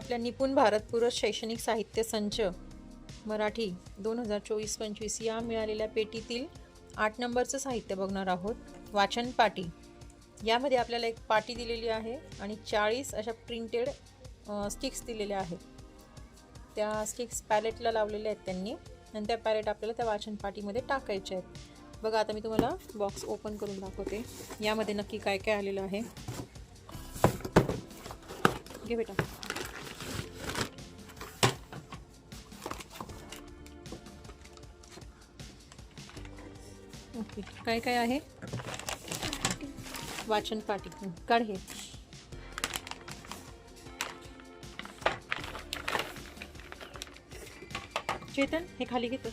आपल्या निपुण भारत शैक्षणिक साहित्य संच मराठी दोन हजार चोवीस पंचवीस या मिळालेल्या पेटीतील आठ नंबरचं साहित्य बघणार आहोत. वाचन पाटी. यामध्ये आपल्याला एक पाटी दिलेली आहे आणि चाळीस अशा प्रिंटेड स्टिक्स दिलेल्या आहेत. त्या स्टिक्स पॅलेटला लावलेल्या आहेत त्यांनी. आणि त्या पॅलेट आपल्याला त्या वाचन पाटीमध्ये टाकायच्या आहेत. बघा आता मी तुम्हाला बॉक्स ओपन करून दाखवते. यामध्ये नक्की काय काय आलेलं आहे. घे बेटा. ओके. काय काय आहे? वाचन पाटी काढ हे. चेतन हे खाली घेतो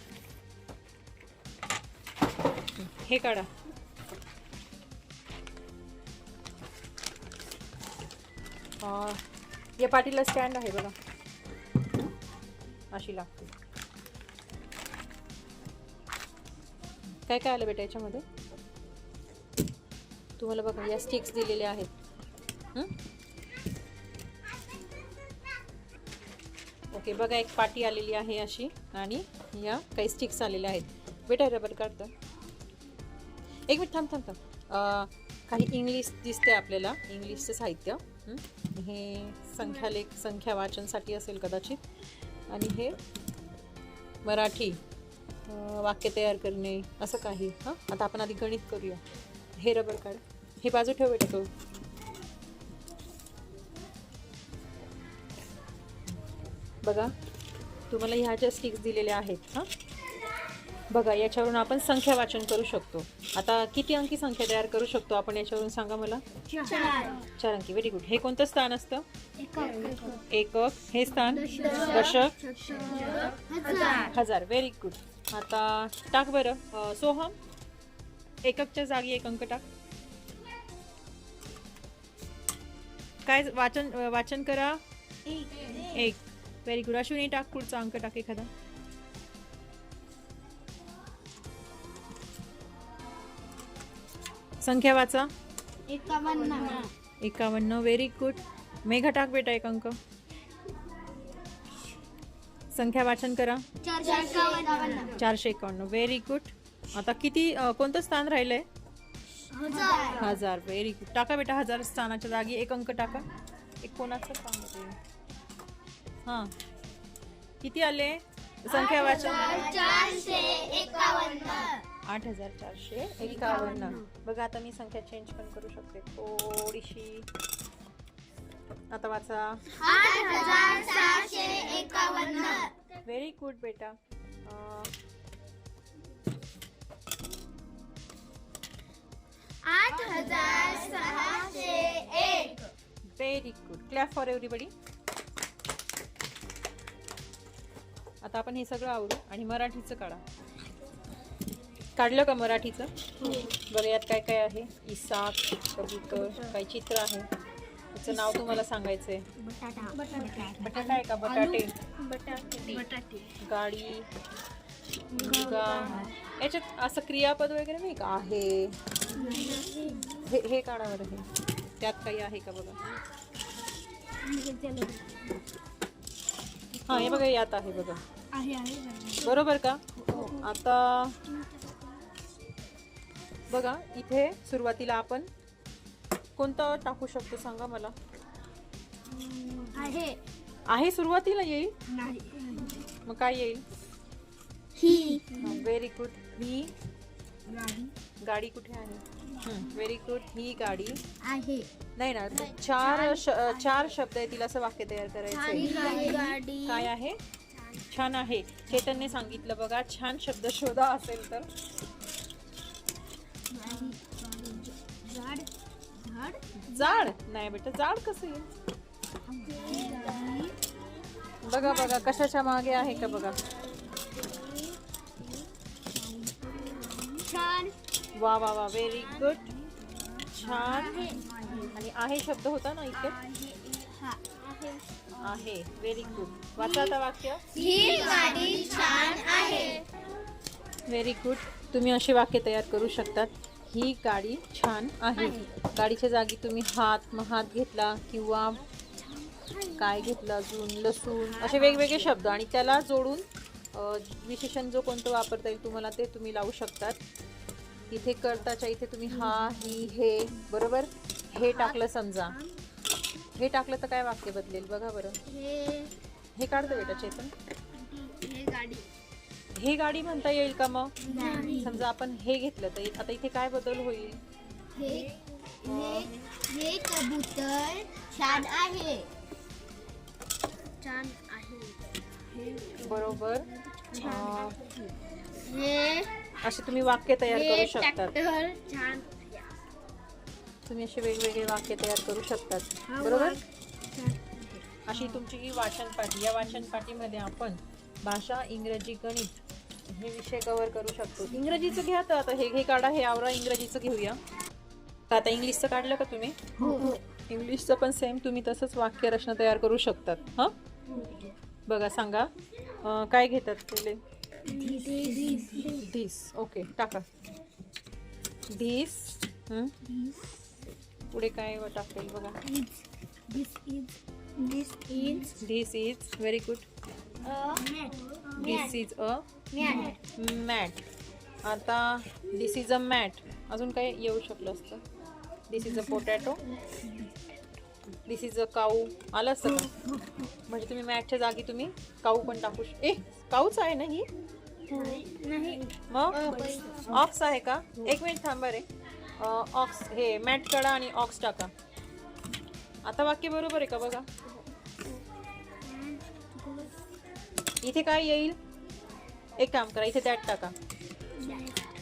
हे काढा. या पाटीला स्टँड आहे बघा. अशी लागते. काय काय आलं बेटा याच्यामध्ये? तुम्हाला बघा या स्टिक्स दिलेल्या आहेत. ओके बघा एक पाटी आलेली आहे अशी आणि या काही स्टिक्स आलेल्या आहेत. बेटा रबर काढतं. एक मिनिट थांब थांब थांब. काही इंग्लिश दिसते आपल्याला इंग्लिशचं साहित्य. हे? संख्यालेख संख्या वाचनसाठी असेल कदाचित. आणि हे मराठी. वाक्य तयार करणे असं काही. हां? आता आपण आधी गणित करूया. हे रबर काढ हे बाजू ठेव बेटा बघा तुम्हाला ह्या ज्या स्टिक्स दिलेल्या आहेत हां? बघा याच्यावरून आपण संख्या वाचन करू शकतो. आता किती अंकी संख्या तयार करू शकतो आपण याच्यावरून सांगा मला? चार अंकी व्हेरी गुड हे कोणतं स्थान असतं? एकक. हे स्थान? दशक. हजार. व्हेरी गुड आता टाक बरं. सोहम एककच्या जागी एक अंक टाक. काय वाचन वाचन करा? एक. व्हेरी गुड अश्विनी टाक पुढचा अंक टाक एखादा. संख्या वाचा. एकावन्न. एकावन्न व्हेरी गुड मेघा टाक बेटा एक अंक. संख्या वाचन करा. चारशे एकावन्न. व्हेरी गुड आता किती कोणतं स्थान राहिलंय? हजार. हजार व्हेरी गुड टाका बेटा हजार स्थानाच्या जागी एक अंक टाका. एक कोणाचं ते? हां. किती आले? संख्या वाचन आठ हजार चारशे एकावन्न. बघा आता मी संख्या चेंज पण करू शकते. थोडीशी. आता वाचा. व्हेरी गुड बेटा. आठ हजार सहाशे एक. Very good clap for everybody आता आपण हे सगळं आवरू आणि मराठीचं काढा. काढलं का मराठीचं? बघा यात काय काय आहे? इसाक कबूतर काही चित्र आहे? त्याचं नाव तुम्हाला सांगायचंय. बटाटा बटाटा आहे का? बटाटे. बटाटे. गाडी मुलगा. याच्यात असं क्रियापद वगैरे नाही का? आहे. हे हे काढा बरं हे त्यात काही आहे का बघा? हां हे बघा यात आहे बघा. आहे आहे. बरोबर का? आता बघा इथे सुरुवातीला आपण कोणतं टाकू शकतो सांगा मला? आहे. आहे सुरुवातीला येईल? नाही. मग काय येईल? ही. व्हेरी गुड ही गाडी. गाडी कुठे आहे? व्हेरी गुड ही गाडी. आहे. नाही ना चार श- चार शब्द आहे तिला असं वाक्य तयार करायचंय गाडी. काय आहे? छान आहे. चेतनने सांगितलं बघा छान शब्द शोधा असेल तर. जाड. नाही बेटा जाड कसं येईल? बघा बघा कशाच्या मागे आहे का बघा? छान. वा वा वा व्हेरी गुड छान. आणि आहे शब्द होता ना इथे? आहे व्हेरी गुड वाचा आता वाक्य. ही गाडी छान आहे. व्हेरी गुड तुम्ही अशी वाक्य तयार करू शकतात. ही गाडी छान आहे. गाडीच्या जागी तुम्ही हात मग हात घेतला किंवा काय घेतलं अजून? लसूण असे वेगवेगळे शब्द. आणि त्याला जोडून विशेषण जो कोणतं वापरता येईल तुम्हाला ते तुम्ही लावू शकतात. इथे करताच्या इथे तुम्ही हा ही हे बरोबर? हे टाकलं समजा. हे टाकलं तर काय वाक्य बदलेल? बघा बरं. हे हे काढतो बेटा चेतन. हे गाडी हे म्हणता येईल का मग? नाही. समजा आपण हे घेतलं तर आता इथे काय बदल होईल? हे हे हे कबूतर छान आहे. छान आहे. बरोबर. अं, हे असे तुम्ही वाक्य तयार हे करू शकतात. ट्रॅक्टर छान तुम्ही असे वेगवेगळे वाक्य तयार करू शकतात. बरोबर? अशी तुमची ही वाचन पाठी या वाचन पाठीमध्ये आपण भाषा इंग्रजी गणित हे विषय कव्हर करू शकतो. इंग्रजीचं घ्या तर आता हे हे काढा हे आवरा इंग्रजीचं घेऊया. आता इंग्लिशचं काढलं का तुम्ही? हो इंग्लिशचं पण सेम तुम्ही तसंच वाक्य रचना तयार करू शकतात. हां? बघा सांगा. अं, काय घेतात पहिले? धिस ओके टाका. धिस पुढे काय टाकेल बघा. This is this is this is very good a. Mat. This is a. Mat. आता दिस इज अ मॅट. अजून काय येऊ शकलं असतं. This is a potato this is a cow आलं असतं म्हणजे तुम्ही मॅटच्या जागी तुम्ही काऊ पण टाकू श ए काऊच आहे ना ही? नाही. मग? ऑक्स आहे का? एक मिनिट थांबा रे ऑक्स हे मॅट काढा आणि ऑक्स टाका. आता वाक्य बरोबर आहे का बघा? इथे काय येईल? एक काम करा इथे दॅट टाका.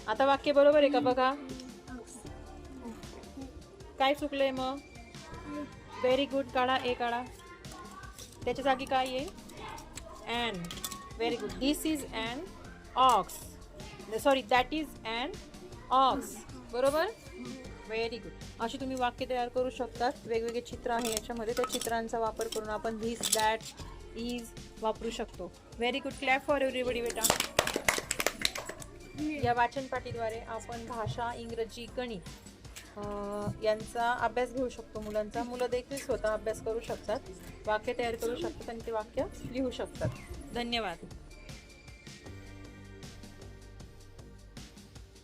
आता वाक्य बरोबर आहे का बघा? काय चुकलंय मग? व्हेरी गुड काढा ए काढा. त्याच्या जागी काय येईल and very good this is and ox sorry that is and ox बरोबर? व्हेरी गुड अशी तुम्ही वाक्य तयार करू शकतात. वेगवेगळे चित्र आहे याच्यामध्ये. त्या चित्रांचा वापर करून आपण धिस दॅट इज वापरू शकतो. Very good clap for everybody बेटा. या वाचनपाठीद्वारे आपण भाषा इंग्रजी गणित यांचा अभ्यास घेऊ शकतो मुलांचा. मुलं देखील स्वतः अभ्यास करू शकतात. वाक्य तयार करू शकतात आणि ते वाक्य लिहू शकतात. धन्यवाद.